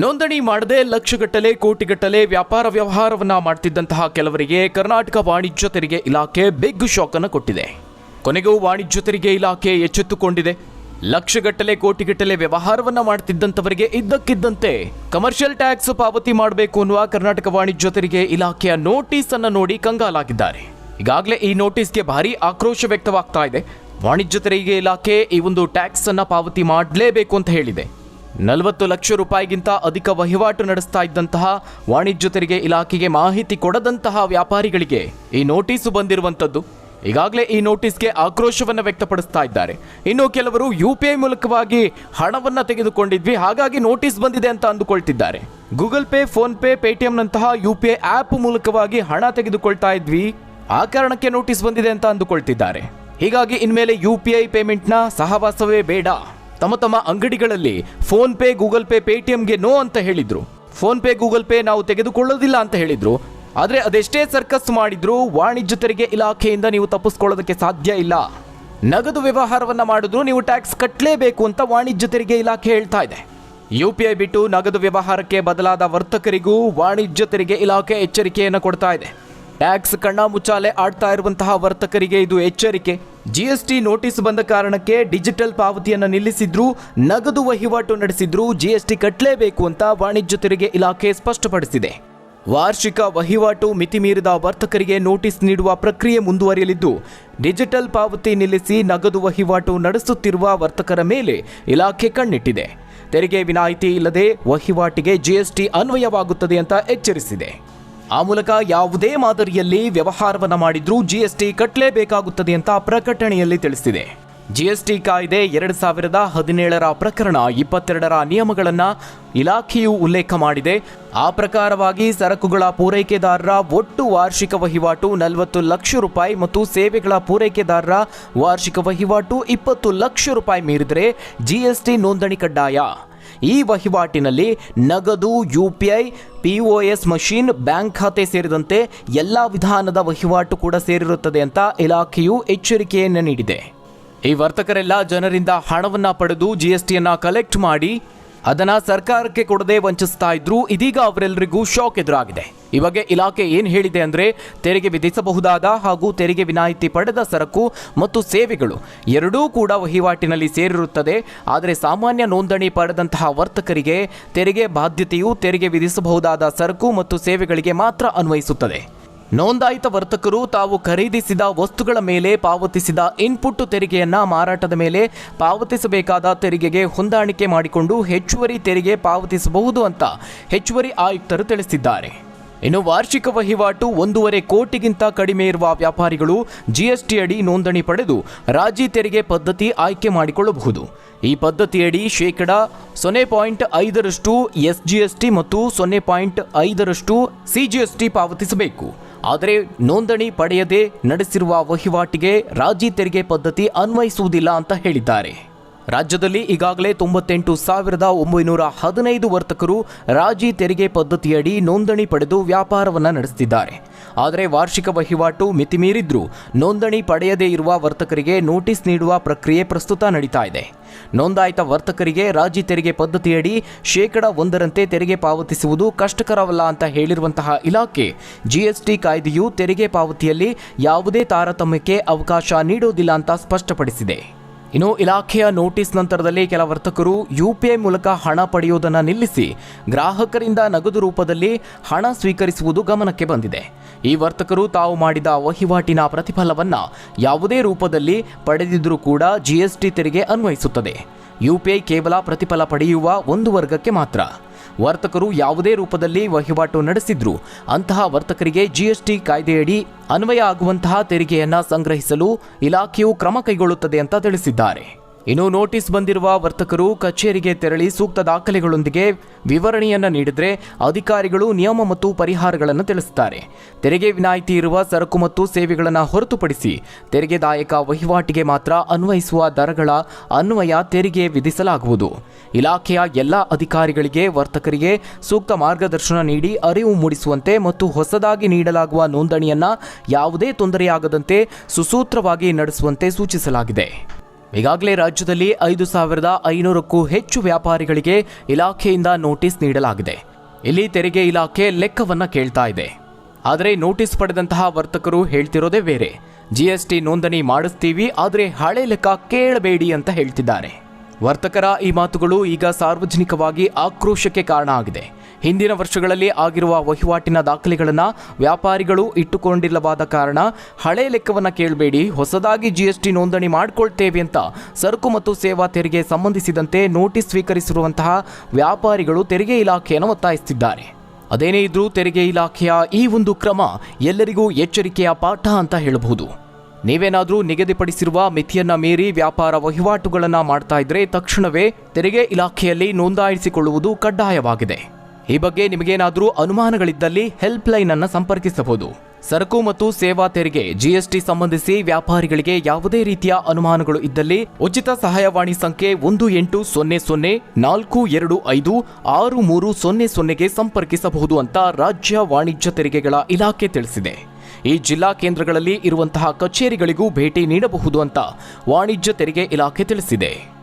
ನೋಂದಣಿ ಮಾಡದೆ ಲಕ್ಷಗಟ್ಟಲೆ, ಕೋಟಿಗಟ್ಟಲೆ ವ್ಯಾಪಾರ ವ್ಯವಹಾರವನ್ನ ಮಾಡ್ತಿದ್ದಂತಹ ಕೆಲವರಿಗೆ ಕರ್ನಾಟಕ ವಾಣಿಜ್ಯ ತೆರಿಗೆ ಇಲಾಖೆ ಬಿಗ್ ಶಾಕ್ ಅನ್ನು ಕೊಟ್ಟಿದೆ. ಕೊನೆಗೂ ವಾಣಿಜ್ಯ ತೆರಿಗೆ ಇಲಾಖೆ ಎಚ್ಚೆತ್ತುಕೊಂಡಿದೆ. ಲಕ್ಷಗಟ್ಟಲೆ, ಕೋಟಿಗಟ್ಟಲೆ ವ್ಯವಹಾರವನ್ನ ಮಾಡ್ತಿದ್ದಂಥವರಿಗೆ ಇದ್ದಕ್ಕಿದ್ದಂತೆ ಕಮರ್ಷಿಯಲ್ ಟ್ಯಾಕ್ಸ್ ಪಾವತಿ ಮಾಡಬೇಕು ಅನ್ನುವ ಕರ್ನಾಟಕ ವಾಣಿಜ್ಯ ತೆರಿಗೆ ಇಲಾಖೆಯ ನೋಟಿಸ್ ಅನ್ನು ನೋಡಿ ಕಂಗಾಲಾಗಿದ್ದಾರೆ. ಈಗಾಗಲೇ ಈ ನೋಟಿಸ್ಗೆ ಭಾರಿ ಆಕ್ರೋಶ ವ್ಯಕ್ತವಾಗ್ತಾ ಇದೆ. ವಾಣಿಜ್ಯ ತೆರಿಗೆ ಇಲಾಖೆ ಈ ಒಂದು ಟ್ಯಾಕ್ಸ್ ಅನ್ನ ಪಾವತಿ ಮಾಡಲೇಬೇಕು ಅಂತ ಹೇಳಿದೆ. ನಲವತ್ತು ಲಕ್ಷ ರೂಪಾಯಿಗಿಂತ ಅಧಿಕ ವಹಿವಾಟು ನಡೆಸ್ತಾ ಇದ್ದಂತಹ ವಾಣಿಜ್ಯ ತೆರಿಗೆ ಇಲಾಖೆಗೆ ಮಾಹಿತಿ ಕೊಡದಂತಹ ವ್ಯಾಪಾರಿಗಳಿಗೆ ಈ ನೋಟಿಸು ಬಂದಿರುವಂಥದ್ದು. ಈಗಾಗಲೇ ಈ ನೋಟಿಸ್ಗೆ ಆಕ್ರೋಶವನ್ನು ವ್ಯಕ್ತಪಡಿಸ್ತಾ ಇದ್ದಾರೆ. ಇನ್ನು ಕೆಲವರು ಯು ಪಿ ಐ ಮೂಲಕವಾಗಿ ಹಣವನ್ನ ತೆಗೆದುಕೊಂಡಿದ್ವಿ, ಹಾಗಾಗಿ ನೋಟಿಸ್ ಬಂದಿದೆ ಅಂತ ಅಂದುಕೊಳ್ತಿದ್ದಾರೆ. ಗೂಗಲ್ ಪೇ, ಫೋನ್ ಪೇ, ಪೇಟಿಎಂನಂತಹ ಯು ಪಿ ಐ ಆಪ್ ಮೂಲಕವಾಗಿ ಹಣ ತೆಗೆದುಕೊಳ್ತಾ ಇದ್ವಿ, ಆ ಕಾರಣಕ್ಕೆ ನೋಟಿಸ್ ಬಂದಿದೆ ಅಂತ ಅಂದುಕೊಳ್ತಿದ್ದಾರೆ. ಹೀಗಾಗಿ ಇನ್ಮೇಲೆ ಯು ಪಿ ಐ ಪೇಮೆಂಟ್ನ ಸಹವಾಸವೇ ಬೇಡ. ತಮ್ಮ ತಮ್ಮ ಅಂಗಡಿಗಳಲ್ಲಿ ಫೋನ್ ಪೇ, ಗೂಗಲ್ ಪೇ, ಪೇಟಿಎಂಗೆ ನೋ ಅಂತ ಹೇಳಿದ್ರು. ಫೋನ್ ಪೇ, ಗೂಗಲ್ ಪೇ ನಾವು ತೆಗೆದುಕೊಳ್ಳೋದಿಲ್ಲ ಅಂತ ಹೇಳಿದ್ರು. ಆದರೆ ಅದೆಷ್ಟೇ ಸರ್ಕಸ್ ಮಾಡಿದ್ರು ವಾಣಿಜ್ಯ ತೆರಿಗೆ ಇಲಾಖೆಯಿಂದ ನೀವು ತಪ್ಪಿಸ್ಕೊಳ್ಳೋದಕ್ಕೆ ಸಾಧ್ಯ ಇಲ್ಲ. ನಗದು ವ್ಯವಹಾರವನ್ನ ಮಾಡಿದ್ರು ನೀವು ಟ್ಯಾಕ್ಸ್ ಕಟ್ಟಲೇಬೇಕು ಅಂತ ವಾಣಿಜ್ಯ ತೆರಿಗೆ ಇಲಾಖೆ ಹೇಳ್ತಾ ಇದೆ. ಯು ಪಿ ಐ ಬಿಟ್ಟು ನಗದು ವ್ಯವಹಾರಕ್ಕೆ ಬದಲಾದ ವರ್ತಕರಿಗೂ ವಾಣಿಜ್ಯ ತೆರಿಗೆ ಇಲಾಖೆ ಎಚ್ಚರಿಕೆಯನ್ನು ಕೊಡ್ತಾ ಇದೆ. ಟ್ಯಾಕ್ಸ್ ಕಣ್ಣಾಮುಚ್ಚಾಲೆ ಆಡ್ತಾ ಇರುವಂತಹ ವರ್ತಕರಿಗೆ ಇದು ಎಚ್ಚರಿಕೆ. ಜಿಎಸ್ಟಿ ನೋಟಿಸ್ ಬಂದ ಕಾರಣಕ್ಕೆ ಡಿಜಿಟಲ್ ಪಾವತಿಯನ್ನು ನಿಲ್ಲಿಸಿದ್ರು, ನಗದು ವಹಿವಾಟು ನಡೆಸಿದ್ರು ಜಿಎಸ್ಟಿ ಕಟ್ಟಲೇಬೇಕು ಅಂತ ವಾಣಿಜ್ಯ ತೆರಿಗೆ ಇಲಾಖೆ ಸ್ಪಷ್ಟಪಡಿಸಿದೆ. ವಾರ್ಷಿಕ ವಹಿವಾಟು ಮಿತಿ ಮೀರಿದ ವರ್ತಕರಿಗೆ ನೋಟಿಸ್ ನೀಡುವ ಪ್ರಕ್ರಿಯೆ ಮುಂದುವರಿಯಲಿದ್ದು ಡಿಜಿಟಲ್ ಪಾವತಿ ನಿಲ್ಲಿಸಿ ನಗದು ವಹಿವಾಟು ನಡೆಸುತ್ತಿರುವ ವರ್ತಕರ ಮೇಲೆ ಇಲಾಖೆ ಕಣ್ಣಿಟ್ಟಿದೆ. ತೆರಿಗೆ ವಿನಾಯಿತಿ ಇಲ್ಲದೆ ವಹಿವಾಟಿಗೆ ಜಿಎಸ್ಟಿ ಅನ್ವಯವಾಗುತ್ತದೆ ಅಂತ ಎಚ್ಚರಿಸಿದೆ. ಆ ಮೂಲಕ ಯಾವುದೇ ಮಾದರಿಯಲ್ಲಿ ವ್ಯವಹಾರವನ್ನ ಮಾಡಿದ್ರೂ ಜಿಎಸ್ಟಿ ಕಟ್ಟಲೇಬೇಕಾಗುತ್ತದೆ ಅಂತ ಪ್ರಕಟಣೆಯಲ್ಲಿ ತಿಳಿಸಿದೆ. ಜಿಎಸ್ಟಿ ಕಾಯ್ದೆ ಎರಡು ಸಾವಿರದ ಹದಿನೇಳರ ಪ್ರಕರಣ ಇಪ್ಪತ್ತೆರಡರ ನಿಯಮಗಳನ್ನು ಇಲಾಖೆಯು ಉಲ್ಲೇಖ ಮಾಡಿದೆ. ಆ ಪ್ರಕಾರವಾಗಿ ಸರಕುಗಳ ಪೂರೈಕೆದಾರರ ಒಟ್ಟು ವಾರ್ಷಿಕ ವಹಿವಾಟು ನಲವತ್ತು ಲಕ್ಷ ರೂಪಾಯಿ ಮತ್ತು ಸೇವೆಗಳ ಪೂರೈಕೆದಾರರ ವಾರ್ಷಿಕ ವಹಿವಾಟು ಇಪ್ಪತ್ತು ಲಕ್ಷ ರೂಪಾಯಿ ಮೀರಿದರೆ ಜಿಎಸ್ಟಿ ನೋಂದಣಿ ಕಡ್ಡಾಯ. ಈ ವಹಿವಾಟಿನಲ್ಲಿ ನಗದು, U P I, P O S machine, bank ಖಾತೆ ಸೇರಿದಂತೆ ಎಲ್ಲ ವಿಧಾನದ ವಹಿವಾಟು ಕೂಡ ಸೇರಿರುತ್ತದೆ ಅಂತ ಇಲಾಖೆಯು ಎಚ್ಚರಿಕೆಯನ್ನು ನೀಡಿದೆ. ಈ ವರ್ತಕರೆಲ್ಲ ಜನರಿಂದ ಹಣವನ್ನು ಪಡೆದು ಜಿಎಸ್ಟಿಯನ್ನ ಕಲೆಕ್ಟ್ ಮಾಡಿ ಅದನ್ನ ಸರ್ಕಾರಕ್ಕೆ ಕೊಡದೆ ವಂಚಿಸ್ತಾ ಇದ್ರು, ಇದೀಗ ಅವರೆಲ್ಲರಿಗೂ ಶಾಕ್ ಎದುರಾಗಿದೆ. ಈ ಬಗ್ಗೆ ಇಲಾಖೆ ಏನ್ ಹೇಳಿದೆ ಅಂದ್ರೆ, ತೆರಿಗೆ ವಿಧಿಸಬಹುದಾದ ಹಾಗೂ ತೆರಿಗೆ ವಿನಾಯಿತಿ ಪಡೆದ ಸರಕು ಮತ್ತು ಸೇವೆಗಳು ಎರಡೂ ಕೂಡ ವಹಿವಾಟಿನಲ್ಲಿ ಸೇರಿರುತ್ತದೆ. ಆದರೆ ಸಾಮಾನ್ಯ ನೋಂದಣಿ ಪಡೆದಂತಹ ವರ್ತಕರಿಗೆ ತೆರಿಗೆ ಬಾಧ್ಯತೆಯು ತೆರಿಗೆ ವಿಧಿಸಬಹುದಾದ ಸರಕು ಮತ್ತು ಸೇವೆಗಳಿಗೆ ಮಾತ್ರ ಅನ್ವಯಿಸುತ್ತದೆ. ನೋಂದಾಯಿತ ವರ್ತಕರು ತಾವು ಖರೀದಿಸಿದ ವಸ್ತುಗಳ ಮೇಲೆ ಪಾವತಿಸಿದ ಇನ್ಪುಟ್ ತೆರಿಗೆಯನ್ನ ಮಾರಾಟದ ಮೇಲೆ ಪಾವತಿಸಬೇಕಾದ ತೆರಿಗೆಗೆ ಹೊಂದಾಣಿಕೆ ಮಾಡಿಕೊಂಡು ಹೆಚ್ಚುವರಿ ತೆರಿಗೆ ಪಾವತಿಸಬಹುದು ಅಂತ ಹೆಚ್ಚುವರಿ ಆಯುಕ್ತರು ತಿಳಿಸಿದ್ದಾರೆ. ಇನ್ನು ವಾರ್ಷಿಕ ವಹಿವಾಟು ಒಂದೂವರೆ ಕೋಟಿಗಿಂತ ಕಡಿಮೆ ಇರುವ ವ್ಯಾಪಾರಿಗಳು ಜಿಎಸ್ಟಿ ಅಡಿ ನೋಂದಣಿ ಪಡೆದು ರಾಜಿ ತೆರಿಗೆ ಪದ್ಧತಿ ಆಯ್ಕೆ ಮಾಡಿಕೊಳ್ಳಬಹುದು. ಈ ಪದ್ಧತಿಯಡಿ ಶೇಕಡ ಸೊನ್ನೆ ಪಾಯಿಂಟ್ ಐದರಷ್ಟು ಎಸ್ ಮತ್ತು ಸೊನ್ನೆ ಪಾಯಿಂಟ್ ಐದರಷ್ಟು ಸಿಜಿಎಸ್ಟಿ ಪಾವತಿಸಬೇಕು. ಆದರೆ ನೋಂದಣಿ ಪಡೆಯದೆ ನಡೆಸಿರುವ ವಹಿವಾಟಿಗೆ ರಾಜಿ ತೆರಿಗೆ ಪದ್ಧತಿ ಅನ್ವಯಿಸುವುದಿಲ್ಲ ಅಂತ ಹೇಳಿದ್ದಾರೆ. ರಾಜ್ಯದಲ್ಲಿ ಈಗಾಗಲೇ ತೊಂಬತ್ತೆಂಟು ಸಾವಿರದ ಒಂಬೈನೂರ ಹದಿನೈದು ವರ್ತಕರು ರಾಜಿ ತೆರಿಗೆ ಪದ್ಧತಿಯಡಿ ನೋಂದಣಿ ಪಡೆದು ವ್ಯಾಪಾರವನ್ನು ನಡೆಸುತ್ತಿದ್ದಾರೆ ಆದರೆ ವಾರ್ಷಿಕ ವಹಿವಾಟು ಮಿತಿಮೀರಿದ್ರೂ ನೋಂದಣಿ ಪಡೆಯದೇ ಇರುವ ವರ್ತಕರಿಗೆ ನೋಟಿಸ್ ನೀಡುವ ಪ್ರಕ್ರಿಯೆ ಪ್ರಸ್ತುತ ನಡೀತಾ ಇದೆ. ನೋಂದಾಯಿತ ವರ್ತಕರಿಗೆ ರಾಜಿ ತೆರಿಗೆ ಪದ್ಧತಿಯಡಿ ಶೇಕಡ ಒಂದರಂತೆ ತೆರಿಗೆ ಪಾವತಿಸುವುದು ಕಷ್ಟಕರವಲ್ಲ ಅಂತ ಹೇಳಿರುವಂತಹ ಇಲಾಖೆ, ಜಿಎಸ್ಟಿ ಕಾಯ್ದೆಯು ತೆರಿಗೆ ಪಾವತಿಯಲ್ಲಿ ಯಾವುದೇ ತಾರತಮ್ಯಕ್ಕೆ ಅವಕಾಶ ನೀಡುವುದಿಲ್ಲ ಅಂತ ಸ್ಪಷ್ಟಪಡಿಸಿದೆ. ಇನ್ನು ಇಲಾಖೆಯ ನೋಟಿಸ್ ನಂತರದಲ್ಲಿ ಕೆಲ ವರ್ತಕರು ಯು ಪಿ ಐ ಮೂಲಕ ಹಣ ಪಡೆಯುವುದನ್ನು ನಿಲ್ಲಿಸಿ ಗ್ರಾಹಕರಿಂದ ನಗದು ರೂಪದಲ್ಲಿ ಹಣ ಸ್ವೀಕರಿಸುವುದು ಗಮನಕ್ಕೆ ಬಂದಿದೆ. ಈ ವರ್ತಕರು ತಾವು ಮಾಡಿದ ವಹಿವಾಟಿನ ಪ್ರತಿಫಲವನ್ನು ಯಾವುದೇ ರೂಪದಲ್ಲಿ ಪಡೆದಿದ್ದರೂ ಕೂಡ ಜಿಎಸ್ಟಿ ತೆರಿಗೆ ಅನ್ವಯಿಸುತ್ತದೆ. ಯುಪಿಐ ಕೇವಲ ಪ್ರತಿಫಲ ಪಡೆಯುವ ಒಂದು ವರ್ಗಕ್ಕೆ ಮಾತ್ರ. ವರ್ತಕರು ಯಾವುದೇ ರೂಪದಲ್ಲಿ ವಹಿವಾಟು ನಡೆಸಿದ್ರು. ಅಂತಹ ವರ್ತಕರಿಗೆ ಜಿಎಸ್ಟಿ ಕಾಯ್ದೆಯಡಿ ಅನ್ವಯ ಆಗುವಂತಹ ತೆರಿಗೆಯನ್ನ ಸಂಗ್ರಹಿಸಲು ಇಲಾಖೆಯು ಕ್ರಮ ಕೈಗೊಳ್ಳುತ್ತದೆ ಅಂತ ತಿಳಿಸಿದ್ದಾರೆ. ಇನ್ನು ನೋಟಿಸ್ ಬಂದಿರುವ ವರ್ತಕರು ಕಚೇರಿಗೆ ತೆರಳಿ ಸೂಕ್ತ ದಾಖಲೆಗಳೊಂದಿಗೆ ವಿವರಣೆಯನ್ನು ನೀಡಿದರೆ ಅಧಿಕಾರಿಗಳು ನಿಯಮ ಮತ್ತು ಪರಿಹಾರಗಳನ್ನು ತಿಳಿಸುತ್ತಾರೆ ತೆರಿಗೆ ವಿನಾಯಿತಿ ಇರುವ ಸರಕು ಮತ್ತು ಸೇವೆಗಳನ್ನು ಹೊರತುಪಡಿಸಿ ತೆರಿಗೆದಾಯಕ ವಹಿವಾಟಿಗೆ ಮಾತ್ರ ಅನ್ವಯಿಸುವ ದರಗಳ ಅನ್ವಯ ತೆರಿಗೆ ವಿಧಿಸಲಾಗುವುದು. ಇಲಾಖೆಯ ಎಲ್ಲ ಅಧಿಕಾರಿಗಳಿಗೆ ವರ್ತಕರಿಗೆ ಸೂಕ್ತ ಮಾರ್ಗದರ್ಶನ ನೀಡಿ ಅರಿವು ಮೂಡಿಸುವಂತೆ ಮತ್ತು ಹೊಸದಾಗಿ ನೀಡಲಾಗುವ ನೋಂದಣಿಯನ್ನು ಯಾವುದೇ ತೊಂದರೆಯಾಗದಂತೆ ಸುಸೂತ್ರವಾಗಿ ನಡೆಸುವಂತೆ ಸೂಚಿಸಲಾಗಿದೆ. ಈಗಾಗಲೇ ರಾಜ್ಯದಲ್ಲಿ ಐದು ಸಾವಿರದ ಐನೂರಕ್ಕೂ ಹೆಚ್ಚು ವ್ಯಾಪಾರಿಗಳಿಗೆ ಇಲಾಖೆಯಿಂದ ನೋಟಿಸ್ ನೀಡಲಾಗಿದೆ. ಇಲ್ಲಿ ತೆರಿಗೆ ಇಲಾಖೆ ಲೆಕ್ಕವನ್ನ ಕೇಳ್ತಾ ಇದೆ. ಆದರೆ ನೋಟಿಸ್ ಪಡೆದಂತಹ ವರ್ತಕರು ಹೇಳ್ತಿರೋದೇ ಬೇರೆ. ಜಿಎಸ್ಟಿ ನೋಂದಣಿ ಮಾಡಿಸ್ತೀವಿ, ಆದರೆ ಹಳೆ ಲೆಕ್ಕ ಕೇಳಬೇಡಿ ಅಂತ ಹೇಳ್ತಿದ್ದಾರೆ. ವರ್ತಕರ ಈ ಮಾತುಗಳು ಈಗ ಸಾರ್ವಜನಿಕವಾಗಿ ಆಕ್ರೋಶಕ್ಕೆ ಕಾರಣ ಆಗಿದೆ. ಹಿಂದಿನ ವರ್ಷಗಳಲ್ಲಿ ಆಗಿರುವ ವಹಿವಾಟಿನ ದಾಖಲೆಗಳನ್ನು ವ್ಯಾಪಾರಿಗಳು ಇಟ್ಟುಕೊಂಡಿಲ್ಲವಾದ ಕಾರಣ ಹಳೆ ಲೆಕ್ಕವನ್ನು ಕೇಳಬೇಡಿ, ಹೊಸದಾಗಿ ಜಿಎಸ್ಟಿ ನೋಂದಣಿ ಮಾಡಿಕೊಳ್ತೇವೆ ಅಂತ ಸರಕು ಮತ್ತು ಸೇವಾ ತೆರಿಗೆ ಸಂಬಂಧಿಸಿದಂತೆ ನೋಟಿಸ್ ಸ್ವೀಕರಿಸಿರುವಂತಹ ವ್ಯಾಪಾರಿಗಳು ತೆರಿಗೆ ಇಲಾಖೆಯನ್ನು ಒತ್ತಾಯಿಸುತ್ತಿದ್ದಾರೆ. ಅದೇನೇ ಇದ್ರೂ ತೆರಿಗೆ ಇಲಾಖೆಯ ಈ ಒಂದು ಕ್ರಮ ಎಲ್ಲರಿಗೂ ಎಚ್ಚರಿಕೆಯ ಪಾಠ ಅಂತ ಹೇಳಬಹುದು. ನೀವೇನಾದರೂ ನಿಗದಿಪಡಿಸಿರುವ ಮಿತಿಯನ್ನ ಮೀರಿ ವ್ಯಾಪಾರ ವಹಿವಾಟುಗಳನ್ನು ಮಾಡ್ತಾ ಇದ್ರೆ ತಕ್ಷಣವೇ ತೆರಿಗೆ ಇಲಾಖೆಯಲ್ಲಿ ನೋಂದಾಯಿಸಿಕೊಳ್ಳುವುದು ಕಡ್ಡಾಯವಾಗಿದೆ. ಈ ಬಗ್ಗೆ ನಿಮಗೇನಾದರೂ ಅನುಮಾನಗಳಿದ್ದಲ್ಲಿ ಹೆಲ್ಪ್ ಲೈನ್ ಅನ್ನು ಸಂಪರ್ಕಿಸಬಹುದು. ಸರಕು ಮತ್ತು ಸೇವಾ ತೆರಿಗೆ ಜಿಎಸ್ಟಿ ಸಂಬಂಧಿಸಿ ವ್ಯಾಪಾರಿಗಳಿಗೆ ಯಾವುದೇ ರೀತಿಯ ಅನುಮಾನಗಳು ಇದ್ದಲ್ಲಿ ಉಚಿತ ಸಹಾಯವಾಣಿ ಸಂಖ್ಯೆ ಒಂದು ಎಂಟು ಸೊನ್ನೆ ಸೊನ್ನೆ ನಾಲ್ಕು ಎರಡು ಐದು ಆರು ಮೂರು ಸೊನ್ನೆ ಸೊನ್ನೆಗೆ ಸಂಪರ್ಕಿಸಬಹುದು ಅಂತ ರಾಜ್ಯ ವಾಣಿಜ್ಯ ತೆರಿಗೆಗಳ ಇಲಾಖೆ ತಿಳಿಸಿದೆ. ಈ ಜಿಲ್ಲಾ ಕೇಂದ್ರಗಳಲ್ಲಿ ಇರುವಂತಹ ಕಚೇರಿಗಳಿಗೂ ಭೇಟಿ ನೀಡಬಹುದು ಅಂತ ವಾಣಿಜ್ಯ ತೆರಿಗೆ ಇಲಾಖೆ ತಿಳಿಸಿದೆ.